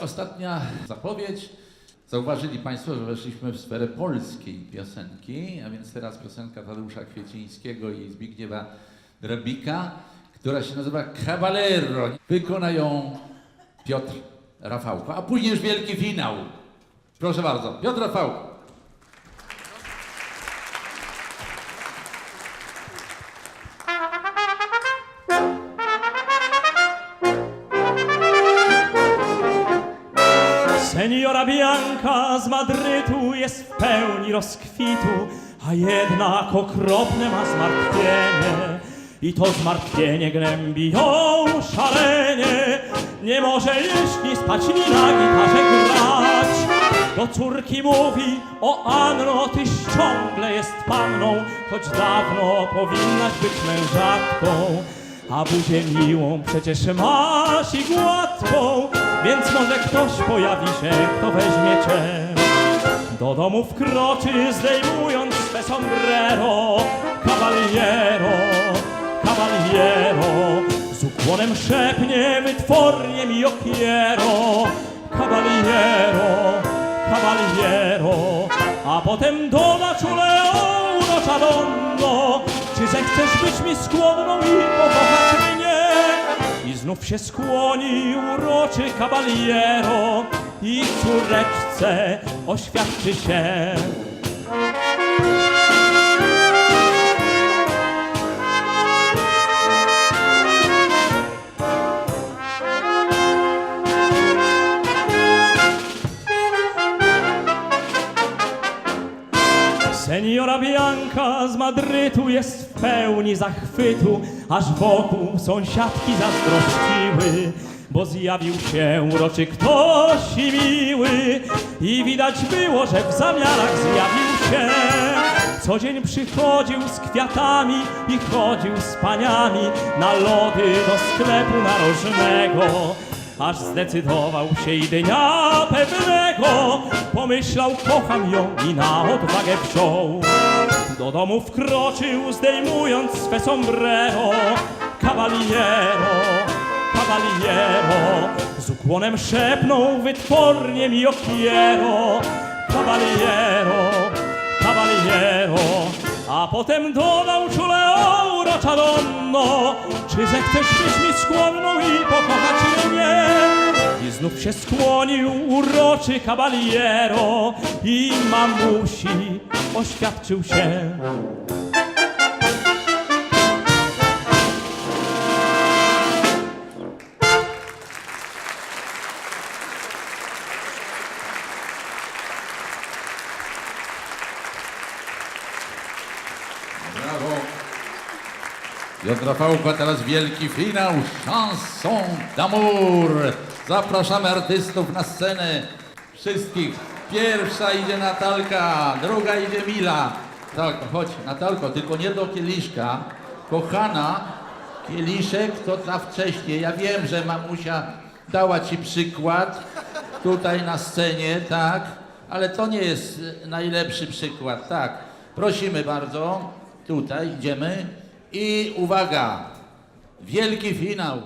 Ostatnia zapowiedź. Zauważyli Państwo, że weszliśmy w sferę polskiej piosenki, a więc teraz piosenka Tadeusza Kwiecińskiego i Zbigniewa Drabika, która się nazywa Caballero. Wykona ją Piotr Rafałko, a później już wielki finał. Proszę bardzo, Piotr Rafałko. Seniora z Madrytu jest w pełni rozkwitu, a jednak okropne ma zmartwienie. I to zmartwienie gnębi ją szalenie. Nie może jeść, ni spać, ni na gitarze grać. Do córki mówi, o Anno, tyś ciągle jest panną, choć dawno powinnaś być mężatką. A buzię miłą przecież masz i gładką, więc może ktoś pojawi się, kto weźmie cię. Do domu wkroczy, zdejmując swe sombrero, cavaliero, cavaliero, z ukłonem szepnie wytwornie mi okiero, cavaliero, cavaliero, a potem doda czule o urocza donno, czy zechcesz być mi skłonną i pokochać mnie? I znów się skłoni uroczy cavaliero i córeczce oświadczy się. Seniora Bianca z Madrytu jest w pełni zachwytu, aż wokół sąsiadki zazdrościły, bo zjawił się uroczy ktoś i miły i widać było, że w zamiarach zjawił się. Co dzień przychodził z kwiatami i chodził z paniami na lody do sklepu narożnego. Aż zdecydował się i dnia pewnego Pomyślał, kocham ją i na odwagę wziął. Do domu wkroczył, zdejmując swe sombrero. Cavaliero, cavaliero Z ukłonem szepnął wytwornie mi okiero. Cavaliero, cavaliero A potem dodał czule urocza donno Czy zechcesz być mi skłonną i pokochać mnie? I znów się skłonił uroczy cavaliero I mamusi oświadczył się Piotr Rafałko, a teraz wielki finał. Chanson d'amour. Zapraszamy artystów na scenę. Wszystkich. Pierwsza idzie Natalka, druga idzie Mila. Tak, chodź Natalko, tylko nie do kieliszka. Kochana, kieliszek to dla wcześniej. Ja wiem, że mamusia dała ci przykład tutaj na scenie, tak, ale to nie jest najlepszy przykład, tak. Prosimy bardzo, tutaj idziemy i uwaga, wielki finał.